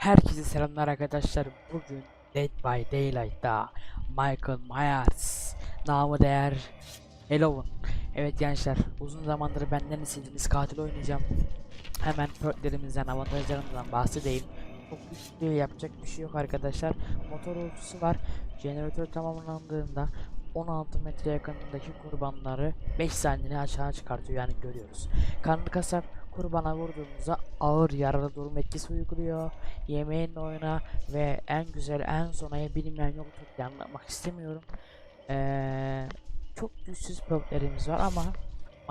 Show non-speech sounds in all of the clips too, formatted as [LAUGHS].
Herkese selamlar arkadaşlar. Bugün Dead by Daylight'ta Michael Myers namı değer Halloween. Evet gençler uzun zamandır benden istediğiniz katil oynayacağım. Hemen perklerimizden avantajlarımızdan bahsedeyim. Çok güçlü yapacak bir şey yok arkadaşlar. Motor ultisi var. Jeneratör tamamlandığında 16 metre yakınındaki kurbanları 5 saniyede aşağı çıkartıyor yani görüyoruz. Kanlı kasap kurbana vurduğumuzda ağır yaralı durum etkisi uyguluyor. Yemeğin oyuna ve en güzel en sonaya bilinmeyen yolu çok anlatmak istemiyorum. Ee, çok güçsüz perklerimiz var ama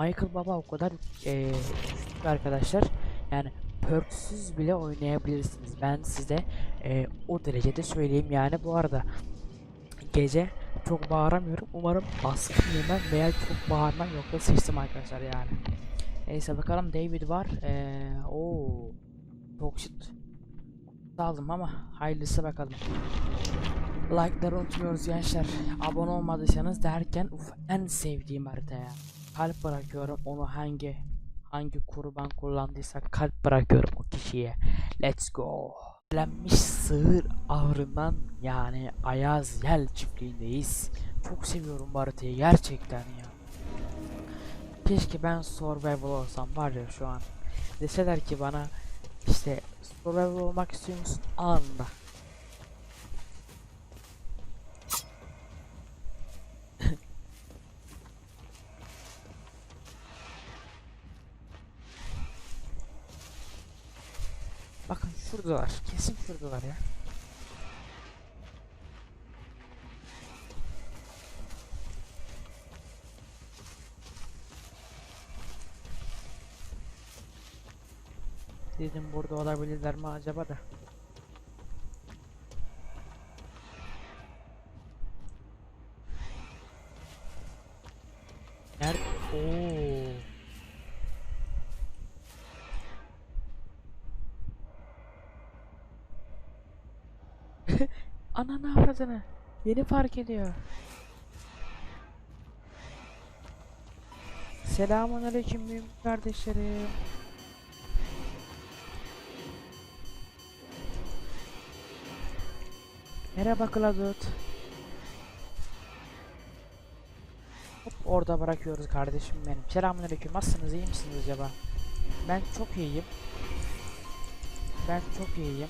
Michael Baba o kadar ee, güçlü arkadaşlar. Yani perksüz bile oynayabilirsiniz. Ben size ee, o derecede söyleyeyim yani bu arada gece çok bağıramıyorum. Umarım baskın yemem veya çok bağırmam yoksa sıçtım arkadaşlar yani. Neyse bakalım David var. Ee, o çok shit. Aldım ama hayırlısı bakalım. Like'ları unutmuyoruz gençler. Abone olmadıysanız derken uf, en sevdiğim haritaya. Kalp bırakıyorum onu hangi hangi kurban kullandıysa kalp bırakıyorum o kişiye. Let's go. Lenmiş sığır ahırından yani Ayaz Yel çiftliğindeyiz. Çok seviyorum bu haritayı gerçekten ya. Keşke ben survival olsam var ya şu an. Deseler ki bana işte survival olmak istiyor musun? Anında. [LAUGHS] Bakın şuradalar. Kesin şuradalar ya. Dedim burada olabilirler mi acaba da. Nerede? Oo. [LAUGHS] Ananı avradını. Yeni fark ediyor. Selamun aleyküm büyük kardeşlerim. Merhaba Kladut. Hop orada bırakıyoruz kardeşim benim. Selamünaleyküm. Nasılsınız? iyi misiniz acaba? Ben çok iyiyim. Ben çok iyiyim.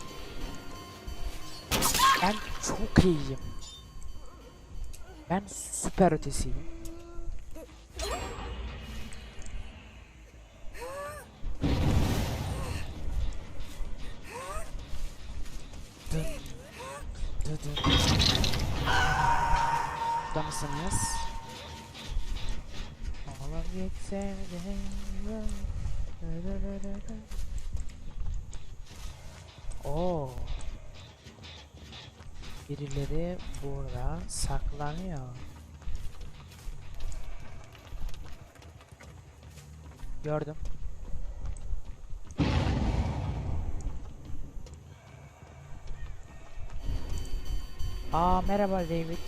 Ben çok iyiyim. Ben süper ötesiyim. Dı. Burada mısınız? Gitse de Oo. Birileri burada saklanıyor. Gördüm. Aa merhaba David.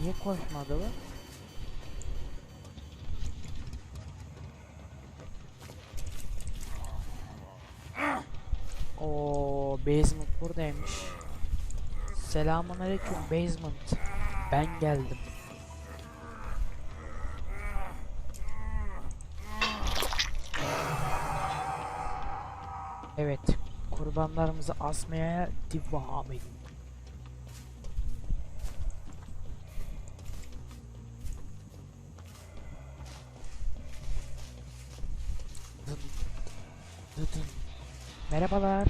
Niye koşmadı bu? O basement buradaymış. Selamun aleyküm basement. Ben geldim. Evet, kurbanlarımızı asmaya devam edin. Merhabalar.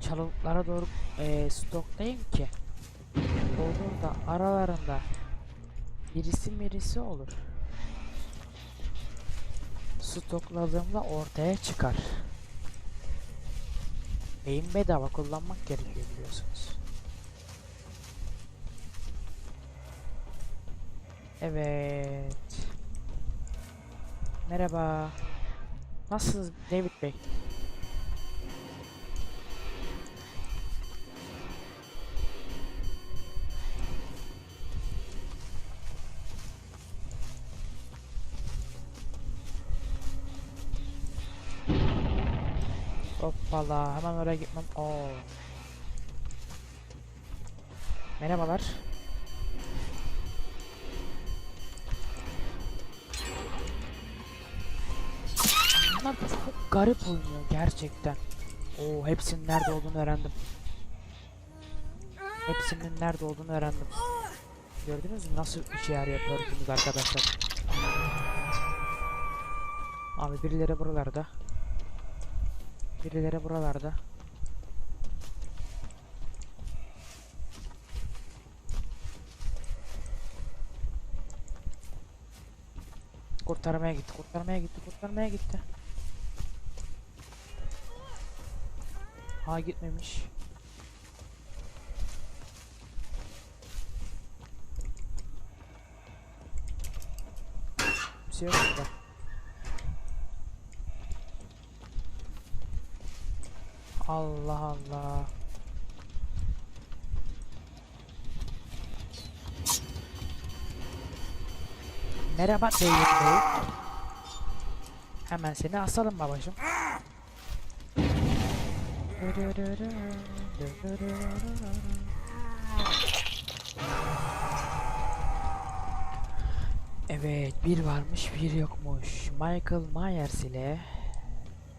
Çalılıklara doğru eee stoktayım ki olur da aralarında birisi mirisi olur. Stokladığımda ortaya çıkar. Beyin bedava kullanmak gerekiyor biliyorsunuz. Evet. Merhaba. Nasılsınız David Bey? Hoppala hemen oraya gitmem. Oo. Merhabalar. Bunlar çok garip oynuyor gerçekten. Oo hepsinin nerede olduğunu öğrendim. Hepsinin nerede olduğunu öğrendim. Gördünüz mü nasıl işe yarıyor perkümüz arkadaşlar. Abi birileri buralarda. Birileri buralarda. Kurtarmaya gitti, kurtarmaya gitti, kurtarmaya gitti. Ha gitmemiş. Bir şey yok burada. Allah Allah. Merhaba David Bey. Hemen seni asalım babacım. Evet, bir varmış, bir yokmuş. Michael Myers ile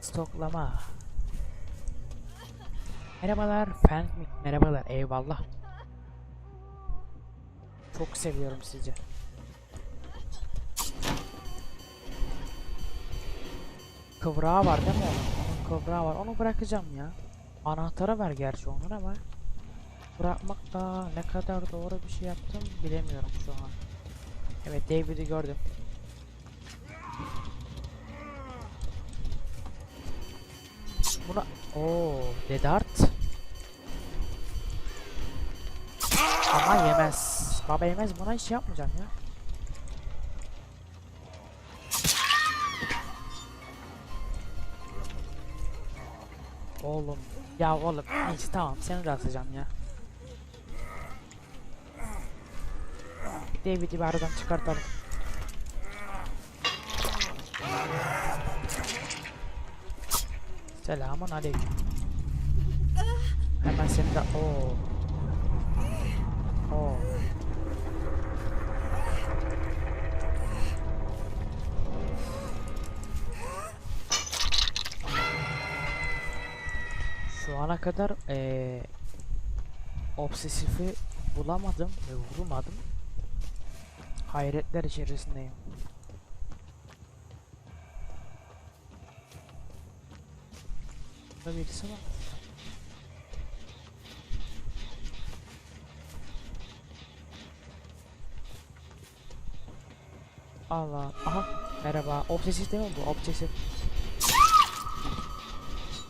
stoklama. Merhabalar, mi? Merhabalar, eyvallah. Çok seviyorum sizi. Kıvrağı var değil mi onun? Onun kıvrağı var. Onu bırakacağım ya. Anahtarı ver gerçi onun ama bırakmak da ne kadar doğru bir şey yaptım bilemiyorum şu an. Evet David'i gördüm. Buna o Dedart. Ama yemez. Baba yemez buna hiç şey yapmayacağım ya. Oğlum. Ya oğlum neyse tamam seni de atacağım ya. David'i bir aradan çıkartalım. Selamun aleyküm. Hemen seni de o. Şu ana kadar eee obsesifi bulamadım ve vurmadım. Hayretler içerisindeyim. Birisi var. Allah. Aha. Merhaba. Obsesif değil mi bu? Obsesif.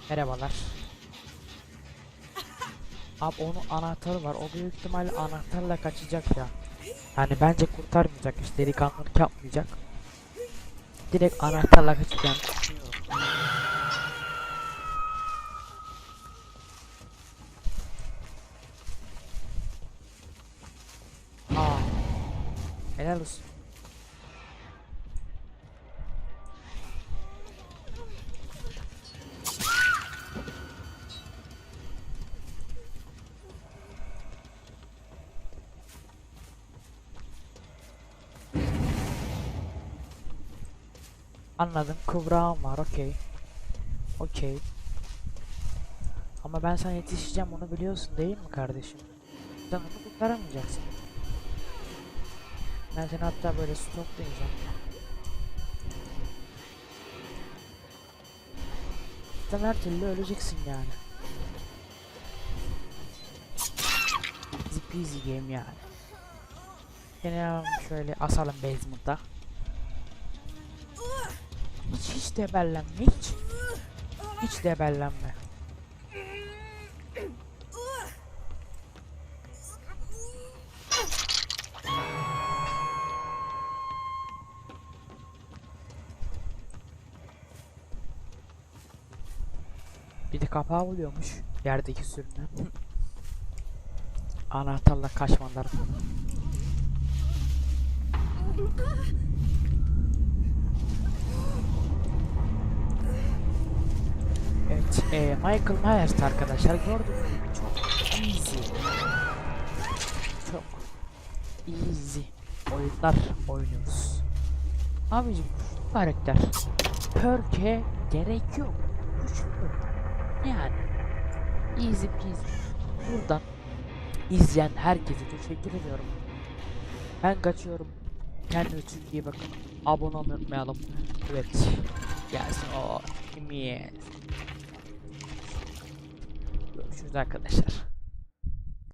Merhabalar. Abi onun anahtarı var. O büyük ihtimalle anahtarla kaçacak ya. Yani bence kurtarmayacak işte delikanlılık yapmayacak. Direkt anahtarla kaçacağını düşünüyorum. Helal olsun. Anladım. Kıvrağım var. Okey. Okey. Ama ben sana yetişeceğim onu biliyorsun değil mi kardeşim? Sen onu kurtaramayacaksın. Ben seni hatta böyle stoklayacağım. Sen her türlü öleceksin yani. Easy peasy game yani. Seni şöyle asalım basement'a. Hiç debellenme hiç. Hiç debellenme. Bir de kapağı oluyormuş yerdeki sürünen. Anahtarla kaçmalar. Evet, e, Michael Myers arkadaşlar gördüğünüz gibi çok easy. Çok easy oyunlar oynuyoruz. Abicim karakter perk'e gerek yok. Yani easy peasy. Buradan izleyen herkese teşekkür ediyorum. Ben kaçıyorum. Kendinize çok iyi bakın. Abone olmayı unutmayalım. Evet. Gelsin o. Yes. Görüşürüz arkadaşlar.